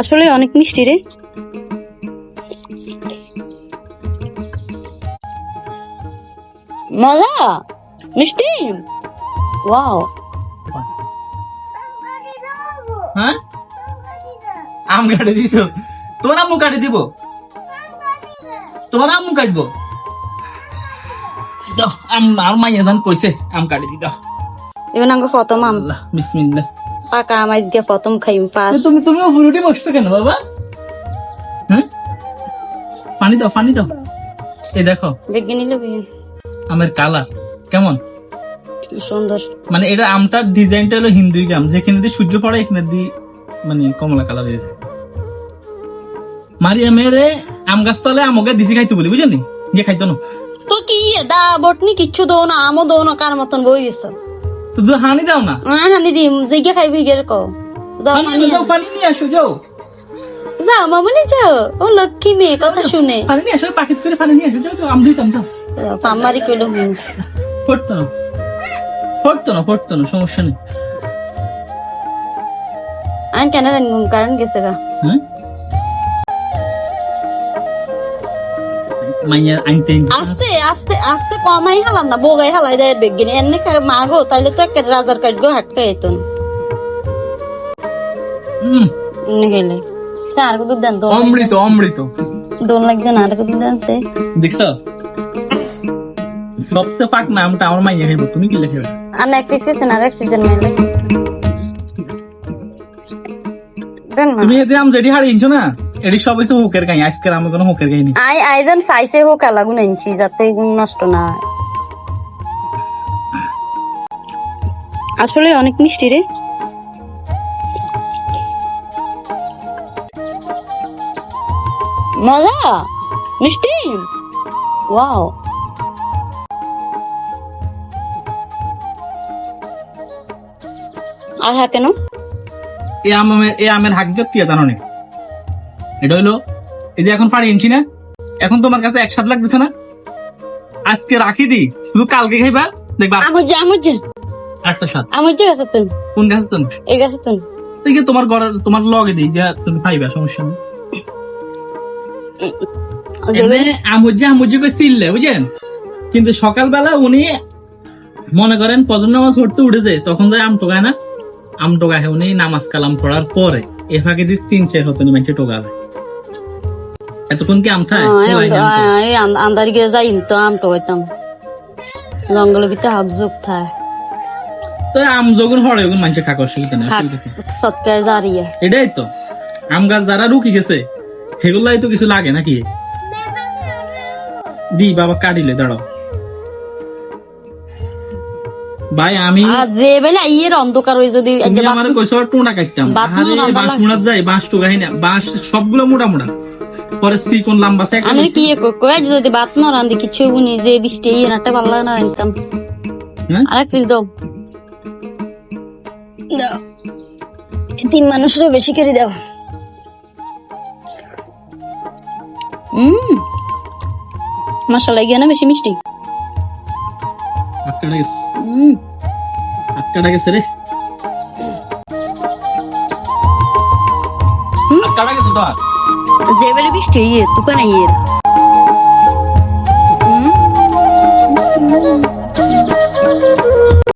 আসলে অনেক মিষ্টি রে। মজা মিষ্টি? ওয়াও। হ্যাঁ? আম কাটে দিত তোমার আম্মু কাটে দিব। তোমার আম্মু কাটবো। আম আর মাইয়া জান কইছে আম কাটে দি দাও। এবার আমাকে প্রথম আম। বিসমিল্লাহ। পাকা আম আজকে প্রথম খাইম ফার্স্ট তুমি তুমি ফুলুটি বসছো কেন বাবা? হ্যাঁ? পানি দাও পানি দাও। এই দেখো বেগে নিলে আমের কালার কেমন? সুন্দর। মানে এটা আমটার ডিজাইনটা হলো হিন্দু আম যেখানে দিয়ে সূর্য পড়ে এখানে দিয়ে মানে কমলা কালার হয়ে যায় মারিয়া মেরে আম গাছ তলে আমকে দিছি খাইতে বলি বুঝলি? গিয়ে খাইতো না। তো কি দা বটনি কিচ্ছু দো না আমও দো না কার মতন বই দিছ? তো তুমি হানি দাও না। হানি দিম। জিগে খাইবি গের কো যাও পানি দাও পানি নিয়ে আসো যাও। যাও মামুনি যাও। ও লক্ষ্মী মেয়ে কথা শুনে। পানি নিয়ে আসো পাখিত করে পানি নিয়ে আসো যাও যাও আম দিতাম যাও পাম্মারি কইলো হুম পড়তো না। পড়তো না পড়তো না সমস্যা নেই। আমি কেন জানি ঘুম কারণ গেছে গা। হ্যাঁ? মাইয়া আনতে আস্তে আস্তে আস্তে কমাই হালাম না বোগাই হালাই দেয় বেগিনে এনে মাগো তাইলে তো একটা রাজার কাট গো হাটকা এতন গেলে। আর কত দেন দোন অমৃত অমৃত। দোন লাগবে না আর কত দেন সে? দেখছ? সবচেয়ে পাক নামটা আমার মাইয়া খাইব তুমি কি লেখে? আর এক পিস গেছে না আর এক সিজন দেন তুমি এতে আম যেটি হাড়ি ইনছো না? এটি সব হইছে হুকের গাই আজকের আমার কোনো হুকের গাই নেই আই আইজন সাইসে হোক আলাগুন এনছি যাতে নষ্ট না হয়। আসলে অনেক মিষ্টি রে। মজা? মিষ্টি? ওয়াও। আর হ্যাঁ কেন? এই আমের এই আমের হাক কি জানো নি? এটা হইল এই যে এখন পাড়ি ইনছি না এখন তোমার কাছে এক সাত লাগতেছে না? আজকে রাখি দি শুধু কালকে খাইবা দেখবা আমার যে একটা সাত আমার যে গেছে তুন কোন গাছ তুমি? এই গেছে তুন এই যে তোমার ঘরের তোমার লগে দিই যা তুমি খাইবা সমস্যা নেই। এমনি আমুজ্জি আমুজ্জি করে চিল্লে বুঝছেন? কিন্তু সকালবেলা উনি মনে করেন পজম নামাজ পড়তে উঠেছে তখন যায় আম টোকায় না? আম টোকায় উনি নামাজ কালাম পড়ার পরে এ ফাঁকে দিয়ে তিন চার হতো মানুষে টোকা যায় এতক্ষণ কি আম খায় না খায়। এই আন্দারি গিয়ে যাইম তো আম টোকাইতাম জঙ্গলের ভিতরে হাফ যোগ থায়। তো আম যখন মানুষের খাক অসুবিধা অসুবিধা সৎকায় জারিয়ে এটাই তো। আম গাছ যারা রুকি গেছে সেগুলাই তো কিছু লাগে নাকি? দি বাবা কাটিলে দাঁড়াও। ভাই আমি বেলা ইয়ের অন্ধকার ওই যদি আমার কইছো টুনা কাটতাম। না বাঁশ। মুড়াত যাই বাঁশ টুকাই না বাঁশ সবগুলো মোটা মোটা। পরে সিকন লম্বা সে আমি কি কই যদি বাত না রান্ধি কিছু বুনি যে বৃষ্টি ইয়ে নাটে ভালো না আনতাম হ্যাঁ? আরেক পিস দাও। দাও। তিন মানুষেরও বেশি করে দাও। হুম মশলা গিয়ে না বেশি মিষ্টি। আটকাটা গেছে। আটকাটা গেছে রে। আটকাটা গেছে তো আর। যে বেলে বৃষ্টি ইয়ে তুকানে ইয়ে